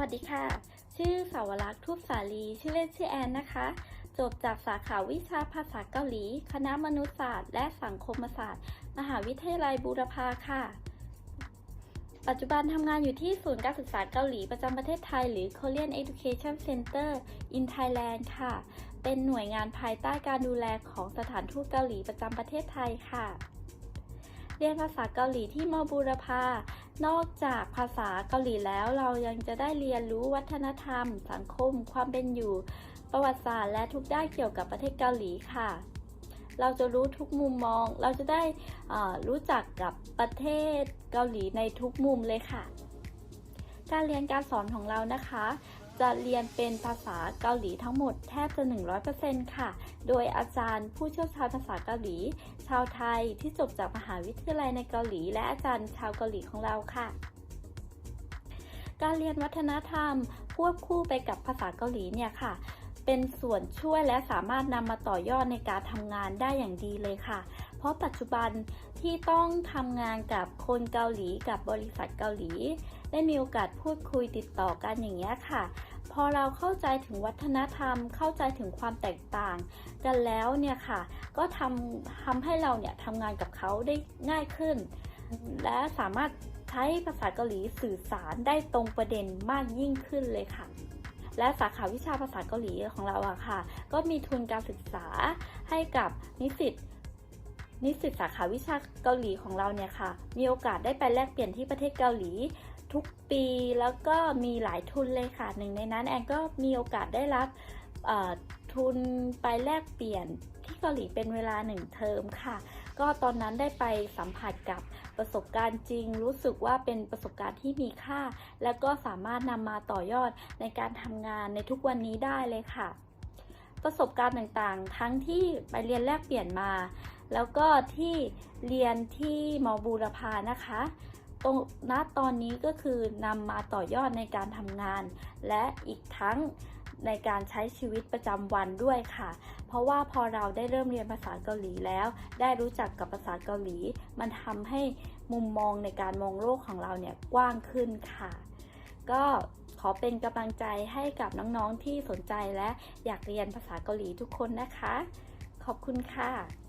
วัสดีค่ะ ชื่อสาวรักษ์ทุบสาลี ชื่อเล่นชื่อแอนนะคะ จบจากสาขาวิชาภาษาเกาหลี คณะมนุษยศาสตร์ และสังคมศาสตร์ มหาวิทยาลัยบูรพาค่ะ ปัจจุบันทำงานอยู่ที่ศูนย์การศึกษาเกาหลีประจำประเทศไทย หรือ Korean Education Center in Thailand ค่ะ เป็นหน่วยงานภายใต้การดูแลของสถานทูตเกาหลีประจำประเทศไทยค่ะ เรียนภาษาเกาหลีที่มบูรพา นอกจากภาษาเกาหลีแล้วเรายังจะได้เรียนรู้วัฒนธรรม สังคม ความเป็นอยู่ ประวัติศาสตร์และทุกด้านเกี่ยวกับประเทศเกาหลีค่ะ เราจะรู้ทุกมุมมอง เราจะได้รู้จักกับประเทศเกาหลีในทุกมุมเลยค่ะ การเรียนการสอนของเรานะคะ จะเรียนเป็นภาษาเกาหลีทั้งหมดแทบจะ 100%ค่ะ โดยอาจารย์ผู้เชี่ยวชาญภาษาเกาหลี ชาวไทยที่จบจากมหาวิทยาลัยในเกาหลี และอาจารย์ชาวเกาหลีของเราค่ะ การเรียนวัฒนธรรมควบคู่ไปกับภาษาเกาหลีเนี่ยค่ะ เป็นส่วนช่วยและสามารถนำมาต่อยอดในการทำงานได้อย่างดีเลยค่ะ พราะปัจจุบันที่ต้องทำงานกับคนเกาหลีกับบริษัทเกาหลี ได้มีโอกาสพูดคุยติดต่อกันอย่างนี้ค่ะ พอเราเข้าใจถึงวัฒนธรรม เข้าใจถึงความแตกต่างกันแล้วเนี่ยค่ะ ก็ทำทำให้เราเนี่ยทำงานกับเขาได้ง่ายขึ้น และสามารถใช้ภาษาเกาหลีสื่อสารได้ตรงประเด็นมากยิ่งขึ้นเลยค่ะและสาขาวิชาภาษาเกาหลีของเราอะค่ะ ก็มีทุนการศึกษาให้กับนิสิต นิสิตสาขาวิชาเกาหลีของเราเนี่ยค่ะ มีโอกาสได้ไปแลกเปลี่ยนที่ประเทศเกาหลีทุกปีแล้วก็มีหลายทุนเลยค่ะหนึ่งในนั้นแอนก็มีโอกาสได้รับทุนไปแลกเปลี่ยนที่เกาหลีเป็นเวลาหนึ่งเทอมค่ะ ก็ตอนนั้นได้ไปสัมผัสกับประสบการณ์จริง รู้สึกว่าเป็นประสบการณ์ที่มีค่า แล้วก็สามารถนำมาต่อยอดในการทำงานในทุกวันนี้ได้เลยค่ะ ประสบการณ์ต่างๆ ทั้งที่ไปเรียนแลกเปลี่ยนมา แล้วก็ที่เรียนที่มอบูรพานะคะ ตรงณตอนนี้ก็คือนำมาต่อยอดในการทำงาน และอีกทั้งในการใช้ชีวิตประจำวันด้วยค่ะ เพราะว่าพอเราได้เริ่มเรียนภาษาเกาหลีแล้ว ได้รู้จักกับภาษาเกาหลี มันทำให้มุมมองในการมองโลกของเราเนี่ยกว้างขึ้นค่ะ ก็ขอเป็นกำลังใจให้กับน้องๆที่สนใจและอยากเรียนภาษาเกาหลีทุกคนนะคะ ขอบคุณค่ะ